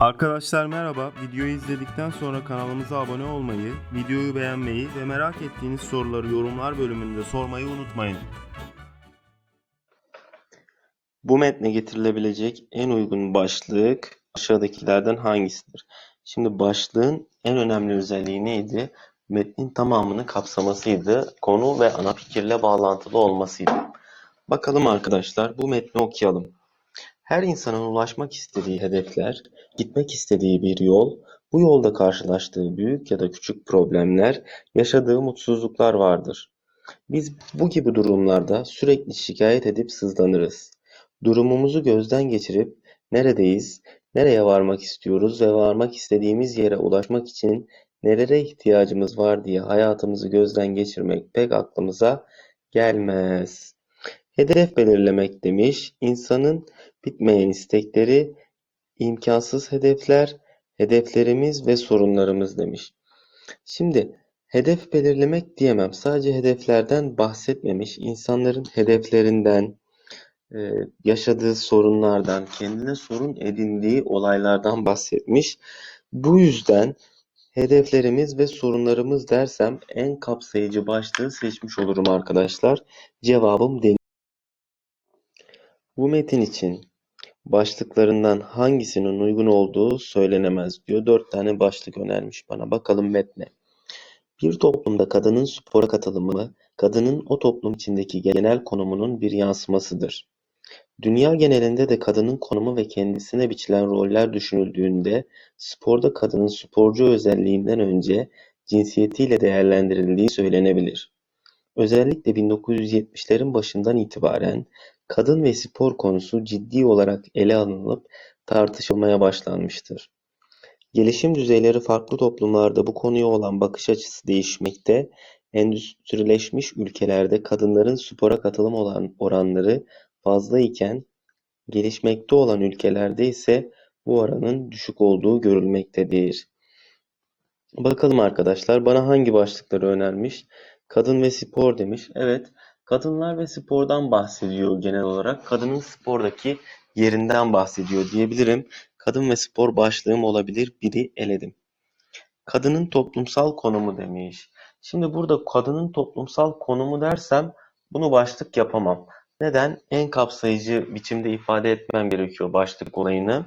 Arkadaşlar merhaba. Videoyu izledikten sonra kanalımıza abone olmayı, videoyu beğenmeyi ve merak ettiğiniz soruları yorumlar bölümünde sormayı unutmayın. Bu metne getirilebilecek en uygun başlık aşağıdakilerden hangisidir? Şimdi başlığın en önemli özelliği neydi? Metnin tamamını kapsamasıydı. Konu ve ana fikirle bağlantılı olmasıydı. Bakalım arkadaşlar bu metni okuyalım. Her insanın ulaşmak istediği hedefler, gitmek istediği bir yol, bu yolda karşılaştığı büyük ya da küçük problemler, yaşadığı mutsuzluklar vardır. Biz bu gibi durumlarda sürekli şikayet edip sızlanırız. Durumumuzu gözden geçirip neredeyiz, nereye varmak istiyoruz ve varmak istediğimiz yere ulaşmak için nelere ihtiyacımız var diye hayatımızı gözden geçirmek pek aklımıza gelmez. Hedef belirlemek demiş, insanın bitmeyen istekleri, imkansız hedefler, hedeflerimiz ve sorunlarımız demiş. Şimdi hedef belirlemek diyemem. Sadece hedeflerden bahsetmemiş. İnsanların hedeflerinden, e, yaşadığı sorunlardan, kendine sorun edindiği olaylardan bahsetmiş. Bu yüzden hedeflerimiz ve sorunlarımız dersem en kapsayıcı başlığı seçmiş olurum arkadaşlar. Cevabım deniz. Bu metin için başlıklarından hangisinin uygun olduğu söylenemez diyor. Dört tane başlık önermiş bana. Bakalım metne. Bir toplumda kadının spora katılımı, kadının o toplum içindeki genel konumunun bir yansımasıdır. Dünya genelinde de kadının konumu ve kendisine biçilen roller düşünüldüğünde sporda kadının sporcu özelliğinden önce cinsiyetiyle değerlendirildiği söylenebilir. Özellikle 1970'lerin başından itibaren kadın ve spor konusu ciddi olarak ele alınıp tartışılmaya başlanmıştır. Gelişim düzeyleri farklı toplumlarda bu konuya olan bakış açısı değişmekte, endüstrileşmiş ülkelerde kadınların spora katılım olan oranları fazla iken, gelişmekte olan ülkelerde ise bu oranın düşük olduğu görülmektedir. Bakalım arkadaşlar bana hangi başlıkları önermiş? Kadın ve spor demiş. Evet, kadınlar ve spordan bahsediyor genel olarak. Kadının spordaki yerinden bahsediyor diyebilirim. Kadın ve spor başlığım olabilir. Biri eledim. Kadının toplumsal konumu demiş. Şimdi burada kadının toplumsal konumu dersem bunu başlık yapamam. Neden? En kapsayıcı biçimde ifade etmem gerekiyor başlık olayını.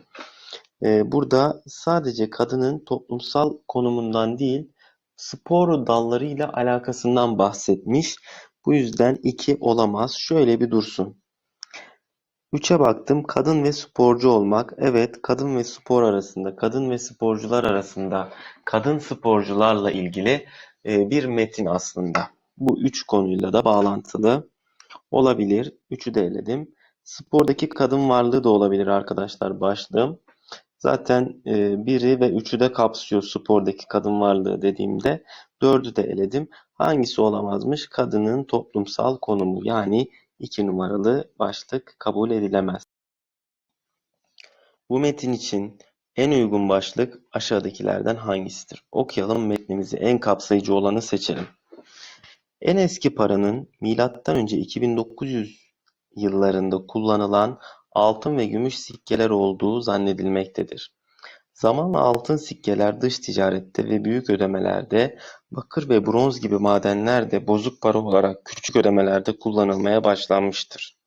Ee, burada sadece kadının toplumsal konumundan değil, spor dallarıyla alakasından bahsetmiş. Bu yüzden 2 olamaz. Şöyle bir dursun. 3'e baktım. Kadın ve sporcu olmak. Evet, kadın ve spor arasında, kadın ve sporcular arasında, kadın sporcularla ilgili e, bir metin aslında. Bu üç konuyla da bağlantılı olabilir. Üçü de eledim. Spordaki kadın varlığı da olabilir arkadaşlar başlığım. Zaten e, biri ve üçü de kapsıyor spordaki kadın varlığı dediğimde. Dördü de eledim. Hangisi olamazmış? Kadının toplumsal konumu yani iki numaralı başlık kabul edilemez. Bu metin için en uygun başlık aşağıdakilerden hangisidir? Okuyalım metnimizi en kapsayıcı olanı seçelim. En eski paranın M.Ö. 2900 yıllarında kullanılan altın ve gümüş sikkeler olduğu zannedilmektedir. Zamanla altın sikkeler dış ticarette ve büyük ödemelerde, bakır ve bronz gibi madenlerde bozuk para olarak küçük ödemelerde kullanılmaya başlanmıştır.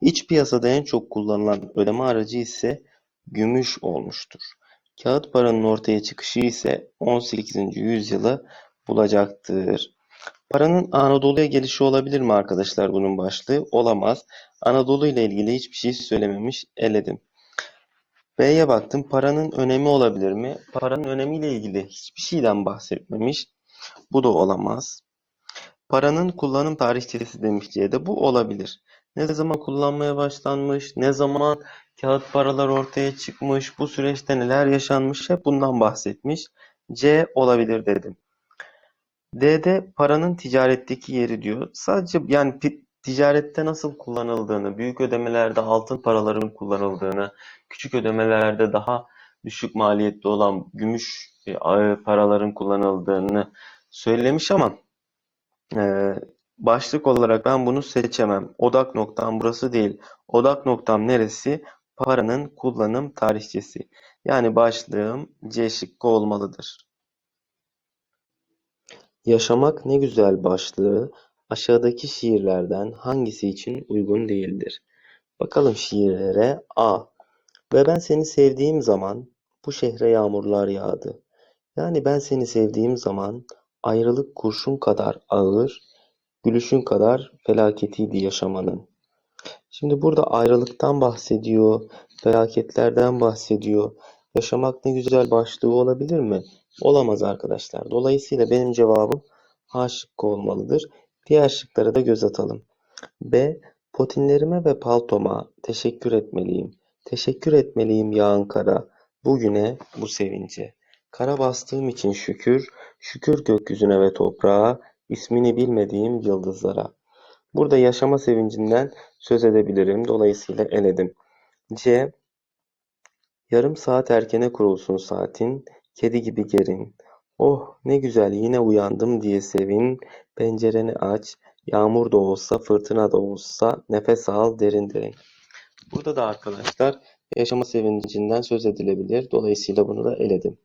İç piyasada en çok kullanılan ödeme aracı ise gümüş olmuştur. Kağıt paranın ortaya çıkışı ise 18. yüzyılı bulacaktır. Paranın Anadolu'ya gelişi olabilir mi arkadaşlar bunun başlığı? Olamaz. Anadolu ile ilgili hiçbir şey söylememiş, eledim. B'ye baktım. Paranın önemi olabilir mi? Paranın önemiyle ilgili hiçbir şeyden bahsetmemiş. Bu da olamaz. Paranın kullanım tarihçesi demiş C'de. Bu olabilir. Ne zaman kullanmaya başlanmış, ne zaman kağıt paralar ortaya çıkmış, bu süreçte neler yaşanmış hep bundan bahsetmiş. C olabilir dedim. D'de paranın ticaretteki yeri diyor. Sadece yani ticarette nasıl kullanıldığını, büyük ödemelerde altın paraların kullanıldığını, küçük ödemelerde daha düşük maliyetli olan gümüş e, paraların kullanıldığını söylemiş ama e, başlık olarak ben bunu seçemem. Odak noktam burası değil. Odak noktam neresi? Paranın kullanım tarihçesi. Yani başlığım C şıkkı olmalıdır. Yaşamak ne güzel başlığı aşağıdaki şiirlerden hangisi için uygun değildir? Bakalım şiirlere. A. Ve ben seni sevdiğim zaman bu şehre yağmurlar yağdı. Yani ben seni sevdiğim zaman ayrılık kurşun kadar ağır, gülüşün kadar felaketiydi yaşamanın. Şimdi burada ayrılıktan bahsediyor, felaketlerden bahsediyor. Yaşamak ne güzel başlığı olabilir mi? Olamaz arkadaşlar. Dolayısıyla benim cevabım A şıkkı olmalıdır. Diğer şıklara da göz atalım. B. Potinlerime ve paltoma teşekkür etmeliyim. Teşekkür etmeliyim yağan kara. Bugüne, bu sevince. Kara bastığım için şükür, şükür gökyüzüne ve toprağa, ismini bilmediğim yıldızlara. Burada yaşama sevincinden söz edebilirim. Dolayısıyla eledim. C. Yarım saat erkene kurulsun saatin, kedi gibi gerin. Oh ne güzel yine uyandım diye sevin, pencereni aç, yağmur da olsa fırtına da olsa nefes al derin derin. Burada da arkadaşlar yaşama sevincinden söz edilebilir. Dolayısıyla bunu da eledim.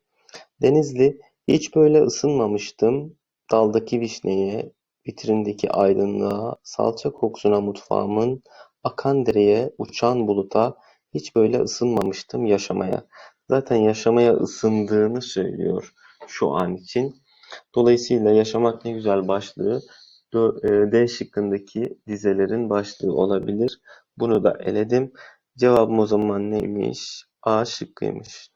Denizli hiç böyle ısınmamıştım daldaki vişneye, vitrindeki aydınlığa, salça kokusuna mutfağımın, akan dereye, uçan buluta hiç böyle ısınmamıştım yaşamaya. Zaten yaşamaya ısındığını söylüyor şu an için. Dolayısıyla yaşamak ne güzel başlığı e, D şıkkındaki dizelerin başlığı olabilir. Bunu da eledim. Cevabım o zaman neymiş? A şıkkıymış.